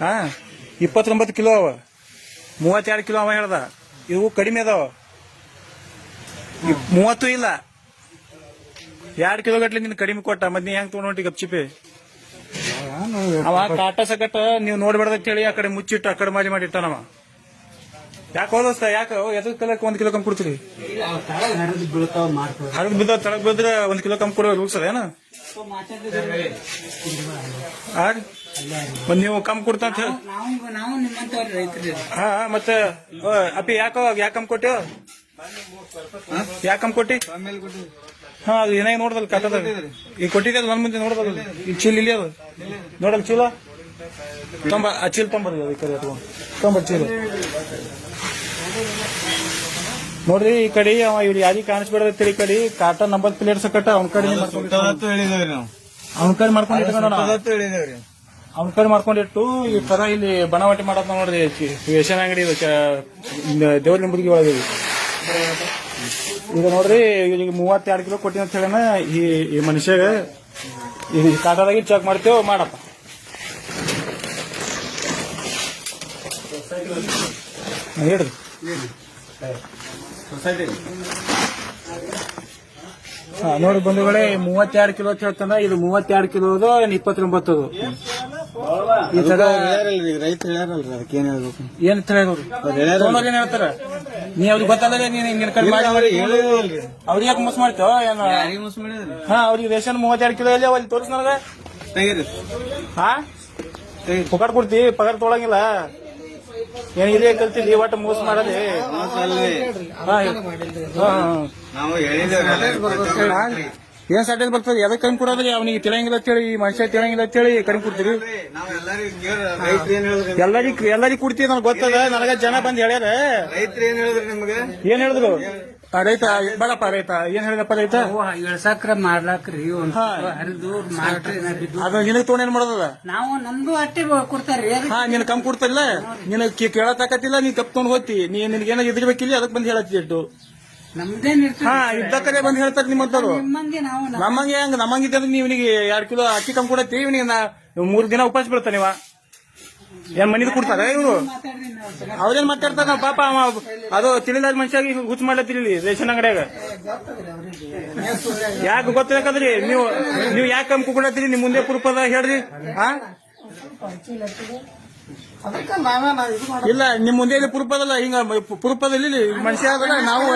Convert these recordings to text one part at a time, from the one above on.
ಹಾ ಇಪ್ಪತ್ತೊಂಬತ್ತು ಕಿಲೋ ಅವ. ಮೂವತ್ತೆರಡು ಕಿಲೋ ಅವ ಹೇಳ್ದ. ಇವು ಕಡಿಮೆ ಅದಾವ. ಮೂವತ್ತು ಇಲ್ಲ. ಎರಡು ಕಿಲೋ ಗಟ್ಲೆ ನಿನ್ ಕಡಿಮೆ ಕೊಟ್ಟ ಮತ್ ನೀ ಹೆಂಗ್ ತೊಗೊಂಡು ಗಪ್ಚಿಪಿ ಅವ ಕಾಟ ಸಕಟ ನೀವು ನೋಡ್ಬೇಡ್ದ ಅಂತ ಹೇಳಿ ಆ ಕಡೆ ಮುಚ್ಚಿಟ್ಟು ಆ ಕಡೆ ಮಾಡಿ ಮಾಡಿಟ್ಟ ಇಟ್ಟಾನವ ಯಾಕೆ ಹೋದಸ್ತ ಯಾಕೆ ಎದ್ರ ಕಲಕ್ ಒಂದ್ ಕಿಲೋ ಕಮ್ ಕೊಡ್ತೀರಿ? ಹರಿದ್ ಬಿದ್ದ ತಳಗ್ ಬಿದ್ರೆ ಒಂದ್ ಕಿಲೋ ಕಮ್ ಕೊಡೋ ರೂಲ್ಸ್ ಅದೇನ ಮತ್ ನೀವು ಕಮ್ ಕೊಡ್ತಾ ಅಂತ ಹೇಳಿ. ನಾವು ನಾವು ನಿಮ್ಮಂತವ್ರ ರೈತರು. ಹಾ ಮತ್ತೆ ಓ, ಅಪ್ಪಿ ಯಾಕೋ ಯಾಕೆ ಕಮ್ಮಿ ಕೊಟ್ಟಿ? ಯಾಕೆ ಕಮ್ಮಿ ಕೊಟ್ಟಿ? ಹಾ ಅದು ಏನಾಗಿ ನೋಡ್ದಲ್ ಕಟ್ಟದ ಈಗ ಕೊಟ್ಟಿದ್ದೆ ನನ್ ಮುಂದೆ ನೋಡ್ದಲ್ಲ ಈಗ ಚೀಲ ಇಲ್ಲಿ ಅದು. ನೋಡಲ್ ಚೀಲ? ತೊಂಬ ಆ ಚೀಲ ತೊಂಬರ್ರಿ ಅದು ಈ ಕಡೆ ಎತ್ಕೊಂಡು. ತೊಂಬರ್ ಚೀಲ. ನೋಡ್ರಿ ಈ ಕಡೆ ಅವ ಇವ್ರು ಯಾರಿಗೆ ಕಾಣಿಸ್ಬೇಡ ಈ ಕಡೆ. ಕಾಟ ನಂಬರ್ ಪ್ಲೇಟ್ಸ್ ಕಟ್ಟ ಅವ್ನ ಕಡೆ ಸುತ್ತದತ್ತು ಹೇಳಿದೇವ್ರಿ ನಾವು. ಅವ್ನ ಕಡೆ ಮಾಡ್ಕೊಂಡು ಹೇಳಿದೇವ್ರಿ. ಅವ್ನ ಕಡೆ ಮಾಡ್ಕೊಂಡಿಟ್ಟು ಈ ತರ ಇಲ್ಲಿ ಬಣವಾಟಿ ಮಾಡೋದ್ ನೋಡ್ರಿ ರೇಷನ್ ಅಂಗಡಿ ದೇವ್ರ ನಿಂಬುದಿಗೆ ಒಳಗೆ. ಈಗ ನೋಡ್ರಿ, ಈಗ ಮೂವತ್ತೆರಡು ಕಿಲೋ ಕೊಟ್ಟಿನ ಅಂತ ಹೇಳನ, ಈ ಈ ಮನುಷ್ಯಗ ಈ ಕಾಟದಾಗಿ ಚೆಕ್ ಮಾಡ್ತೇವೆ, ಮಾಡಪ್ಪ. ಹೇಳ್ರಿ. ನೋಡಿ ಬಂಧುಗಳೇ ಮೂವತ್ತೆರಡು ಕಿಲೋ ಅಂತ ಹೇಳ್ತಾನ ಇದು ಮೂವತ್ತೆರಡು ಕಿಲೋದು ಇಪ್ಪತ್ತೊಂಬತ್ತು ಈ ತರ ಹೇಳ್ಯಾರಲ್ರಿ ಅದಕ್ಕೆ ಏನ್ ಹೇಳ್ಬೇಕು? ಏನ್ ತಿಳಿಯೋರು ತೊಗೊಂಡವ್ರು ಏನ್ ಹೇಳ್ತಾರ? ನೀ ಅವ್ರಿಗೆ ಗೊತ್ತಲ್ಲ ನೀನ್ ಕಡೆ ಮಾಡಿ ಅವ್ರಿಗೆ ಅವ್ರಿಗೆ ಯಾಕೆ ಮೋಸ ಮಾಡ್ತೇವ ಏನ? ಯಾರಿಗೆ ಮೋಸ ಮಾಡಿದ್ರಿ? ಹಾ ಅವ್ರಿಗೆ ರೇಷನ್ ಮೂವತ್ತೆರಡು ಕಿಲೋ ಇಲ್ಲ ಅಲ್ಲಿ ತೋರಿಸ್ ನನಗ. ತೆಗೀರಿ. ಹಾ? ಪಗಾರ್ ಕೊಡ್ತಿ ಪಗಾರ ತೊಗೊಳಂಗಿಲ್ಲ. ಏನ್ ಇದೇ ಕಲ್ತಿದ್ದಿ ಒಟ್ಟು ಮೋಸ ಮಾಡದೇ. ಹಾ ಹಾ, ನಾವು. ಏನ್ ಸಾಟಲ್ ಬರ್ತದೆ? ಎದಕ್ ಕಡಿಮೆ ಕೊಡೋದ್ರಿ? ಅವನಿಗೆ ತಿಳಂಗಿಲ್ಲ ಅಂತೇಳಿ ಈ ಮನುಷ್ಯ ತಿಳಂಗಿಲ್ಲ ಅಂತೇಳಿ ಕಡಿಮೆ ಕೊಡ್ತೀರಿ? ಎಲ್ಲರಿಗೂ ಎಲ್ಲರಿಗೂ ಕೊಡ್ತೀವಿ ನನಗೆ ಗೊತ್ತದ? ನನಗ ಜನ ಬಂದ್ ಹೇಳ್ಯಾರ. ಏನ್ ಹೇಳಿದ್ರಿ? ರೈತ ಬೇಡಪ್ಪ ರೈತ. ಏನ್ ಹೇಳಿದಪ್ಪ ರೈತ? ಇಳ್ಸಾಕ್ರ ಮಾಡ್ಲಾಕ್ರಿ. ಹರಿದು ಅದು ನಿನಗ್ ತೊಗೊಂಡ್ ಏನ್ ಮಾಡೋದ ನಾವು ನಮ್ದು ಅಟ್ಟೆ ಕೊಡ್ತಾರ್ರಿ ಹಾ ನಿನ್ ಕಮ್ ಕೊಡ್ತಾರಿಲ್ಲ ನಿನಗ್ ಕೇಳತಾಕತ್ತಿಲ್ಲ ನೀ ಕಪ್ ತೊಗೊಂಡ್ ಹೋಗ್ತಿ. ನೀ ನಿನಗೇನ ಎದುರ್ಬೇಕಿಲ್ಲ ಅದಕ್ ಬಂದ್ ಹೇಳತ್ತಿ ಹಾ ಇದ್ದಕ್ಕರೆ ಬಂದ್ ಹೇಳ್ತಾರ ನಿಮ್ಮಂತವ್ರು ನಿಮ್ಮಂಗೆ ಹಂಗ ನಮ್ಮಂಗಿದ್ದ ನೀವು ಇವನಿಗೆ ಎರಡ್ ಕಿಲೋ ಅಕ್ಕಿ ಕಮ್ ಕೊಡತ್ತಿ ಇವನಿಗೆ ಮೂರು ಮೂರ್ ದಿನ ಉಪವಾಸ ಬೀಳ್ತಾನೆ ನೀವ. ಏನ್ ಮನಿದ್ ಕೊಡ್ತಾರ ಇವ್ರು? ಅವ್ರೇನ್ ಮಾತಾಡ್ತಾರ ಪಾಪ ಅವ ಅದು ತಿಳಿಲಾದ ಮನುಷ್ಯಾಗಿ ಹುಚ್ಚ ಮಾಡ್ಲತ್ತಿರ್ಲಿ ರೇಷನ್ ಅಂಗಡಿಯಾಗ. ಯಾಕೆ ಗೊತ್ತಾಗ್ರಿ ನೀವು ನೀವು ಯಾಕೆ ಕಮ್ಮಿ ಕೊಡತ್ತೀರಿ ನಿಮ್ ಮುಂದೆ ಕುರುಪದ ಹೇಳ್ರಿ ಹಾ ಇಲ್ಲ, ನಿಮ್ ಮುಂದೆ ಇಲ್ಲಿ ಪುರುಪದಲ್ಲ ಹಿಂಗ ಪುರುಪದಲ್ಲಿ ಮನುಷ್ಯ ಅದಲ್ಲ, ನಾವು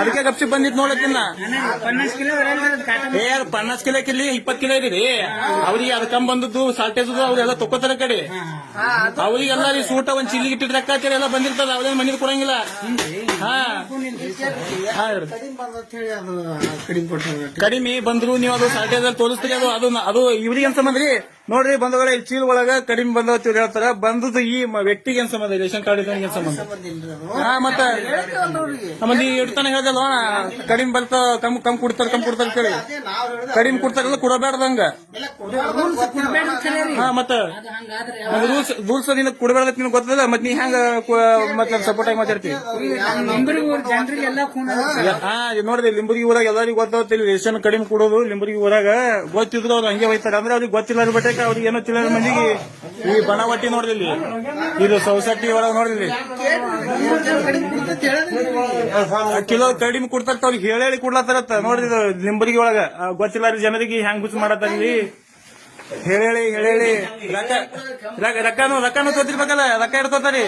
ಅದಕ್ಕೆ ಗಪ್ಸಿ ಬಂದಿತ್ತು ನೋಡತ್ತಿಲ್ಲ ಕಿಲೋ. ಏ ಪನ್ನಾಸ್ ಕಿಲೋ ಕಿಲ್ಲಿ ಇಪ್ಪತ್ ಕಿಲೋ ಇದ್ದೀರಿ. ಅವ್ರಿಗೆ ಅದಕ್ಕಂಬ ಬಂದದ್ದು ಸಾಲ್ಟೇಜ್ ಅವ್ರೆಲ್ಲ ತಕ್ಕೋತಾರ ಕಡೆ. ಅವ್ರಿಗೆಲ್ಲ ಈ ಸೂಟ ಒಂದ್ ಚಿಲ್ಲಿ ಇಟ್ಟಿದ್ರೆ ಹಾಕಿರಿ ಎಲ್ಲ ಬಂದಿರ್ತದ, ಅವ್ರೇನ್ ಮನೇಲಿ ಕೊಡಂಗಿಲ್ಲ. ಹಾ. ಕಡಿಮೆ ಬಂದ್ರು ನೀವು ಅದು ಸಾಲ್ಟೇಜ್ ತೋರಿಸ್ತೀರಿ, ಅದು ಅದು ಅದು ಇವ್ರಿಗೆ ಅಂತ ಬಂದ್ರಿ ನೋಡ್ರಿ ಬಂದಗಳ ಚೀಲ ಒಳಗ ಕಡಿಮೆ ಬಂದವ ಹೇಳ್ತಾರ. ಬಂದದ್ದು ಮ- ವ್ಯಕ್ತಿಗೆ ಏನ್ ಸಂಬಂಧ ರೇಷನ್ ಕಾರ್ಡ್ ಇದ್ದಾನೆ ಏನ್ ಸಂಬಂಧ? ಹಾ ಮತ್ತೆ ಮತ್ತೆ ನೀ ಇಡ್ತಾನೆ ಹೇಳ್ದಲ್ಲ ಕಡಿಮೆ ಬರ್ತಾವ ಕಮ್ ಕಮ್ ಕೊಡ್ತಾರ ಕಮ್ ಕೊಡ್ತಾರ ಕೇಳಿ. ಕಡಿಮೆ ಕೊಡ್ತಾರಲ್ಲ ಕೊಡಬೇಡ್ದಂಗ ಹಾ ಮತ್ತ ರೂಲ್ಸ್ ರೂಲ್ಸ್ ನಿನ್ ಕೊಡಬೇಡ ನಿನ್ ಗೊತ್ತದ ಮತ್ ನೀ ಹೆಂಗ ಮತ್ತೆ ಸಪೋರ್ಟ್ ಆಗಿ ಮಾತಾಡ್ತೀವಿ ನಂಬರಿಗೆ ಜನರಿಗೆಲ್ಲ ಫೋನ್ ಹಾ ಇದ್ ನೋಡ್ರಿ ಲಿಂಬುರ್ಗಿ ಊರಾಗ ಎಲ್ಲರಿಗೂ ಗೊತ್ತಾಗುತ್ತೆ. ರೇಷನ್ ಕಡಿಮೆ ಕೊಡೋದು. ಲಿಂಬುರ್ಗಿ ಊರಾಗ ಗೊತ್ತಿದ್ರು ಅವ್ರು ಹಂಗೆ ಹೋಯ್ತಾರೆ. ಅಂದ್ರೆ ಅವ್ರಿಗೆ ಗೊತ್ತಿಲ್ಲ ಬಟ್ಟೆ ಅವ್ರಿಗೆ ಏನೋ ತಿಳಿಯೋ ಮಂದಿಗೆ. ಈ ಬಣವಟ್ಟಿ ನೋಡ್ರಿ ಇಲ್ಲಿ. ಇದು ಸೊಸೈಟಿ ಒಳಗ ಇಲ್ಲಿ. ಕಿಲೋ ಕಡಿಮೆ ಕೊಡ್ತಾರ ಅವ್ರಿಗೆ ಹೇಳಿ ಹೇಳಿ ಕೊಡ್ಲಾತಾರತ್ತ. ನೋಡ್ರಿ ಇದು ಲಿಂಬುರ್ಗಿ ಒಳಗ. ಗೊತ್ತಿಲ್ಲ ರೀ ಜನರಿಗೆ ಹೆಂಗ್ ಗುಚ್ ಮಾಡತ್ತಾರ ಇಲ್ಲಿ. ಹೇಳಿ ಹೇಳಿ ರೊಕ್ಕ ರೊಕ್ಕ- ರೊಕ್ಕನು ರೊಕ್ಕನು ತೋತಿರ್ಬೇಕಲ್ಲ ರೊಕ್ಕ ಇಡ್ತೋತಾರಿ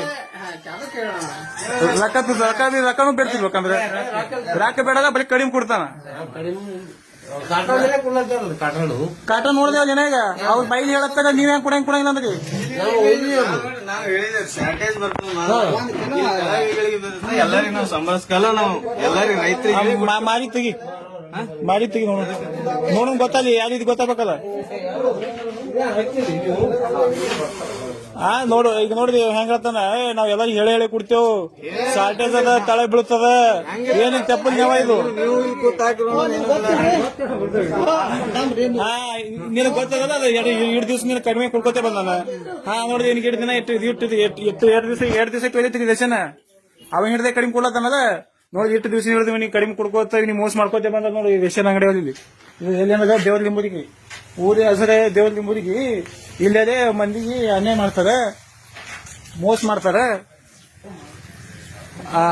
ರೊಕ್ಕ ರೊಕ್ಕ ರೊಕ್ಕನು ಬೇಡ್ತಿರ್ಬೇಕಂದ್ರೆ. ರೊಕ್ಕ ಬೇಡಲ್ಲ, ಬರೀ ಕಡಿಮೆ ಕೊಡ್ತಾನ. ಕಾಟ ನೋಡಿದೆ ಜನ ಈಗ ಅವ್ರ ಬೈಲಿ ಹೇಳತ್ತಾಗ ನೀವ್ ಹೆಂಗ್ ಕೊಡಂಗ್ ಕೊಡಂಗಿಲ್ಲ ಅಂದ್ರಿ? ನಾವು ಹೇಳಿದೇವ್ರಿ ಶಾರ್ಟೇಜ್ ಬರ್ತದ ಎಲ್ಲರಿಗೂ ನಾವು ಸಂಭಾಳಿಸ್ಕಲ್ಲ ನಾವು ಎಲ್ಲರಿಗೂ ರೈತರಿಗೆ ಮಾರಿ ತೆಗಿ. ಮಾರಿ ತೆಗಿ ನೋಡ. ನೋಡಂಗ್ ಗೊತ್ತಲ್ಲಿ ಯಾರಿದ್ ಗೊತ್ತಾಗಬೇಕಲ್ಲ? ಆ, ನೋಡು, ಈಗ ನೋಡ್ರಿ ಹೆಂಗ್ ಹೇಳ್ತಾನ, ಏ, ನಾವ್ ಎಲ್ಲರಿಗೂ ಹೇಳಿ ಹೇಳಿ ಕೊಡ್ತೇವ್. ಶಾರ್ಟೇಜ್ ಅದ ತಳೆ ಬೀಳ್ತದ. ಏನ್ ತಪ್ಪು ನೇವ ಇದು? ಇಲ್ಲಿ ನಿನಗ್ ಅದು ಎರಡು ದಿವಸ ನೀನು ಕಡಿಮೆ ಕೊಡ್ಕೋತೆ ಬಂದಾನ ಹಾ ನೋಡಿದ್ವಿ ನಿನ್ಗೆ ಎರಡು ದಿನ ಇಟ್ಟು ಇಟ್ಟು ಇಟ್ಟು ಎರಡು ದಿವಸ ಎರಡು ದಿವಸ ಒಯ್ದೈತಿ ದರ್ಶನ. ಅವ ಹಿಡ್ದೆ ಕಡಿಮೆ ಕೊಡ್ಲತ್ತಾನಲ್ಲ ನೋಡಿ, ಇಟ್ಟು ದಿವಸ ಹೇಳಿದ್ವಿ ನೀವು ಕಡಿಮೆ ಕೊಡ್ಕೋತ ನೀವು ಮೋಸ ಮಾಡ್ಕೋತೇ ಬಂದ ನೋಡಿ ರೇಷನ್ ಅಂಗಡಿ ಇದು ಎಲ್ಲಿ ಅನ್ನೋದು ದೇವ್ರಿಗೆ ಲಿಂಬುದಿಗೆ ಊರಿ ಹೆಸರೇ ದೇವ್ರ ಊರಿಗೆ ಇಲ್ಲದೆ ಮಂದಿಗೆ ಅನ್ಯಾಯ ಮಾಡ್ತಾರೆ ಮೋಸ ಮಾಡ್ತಾರೆ. ಆ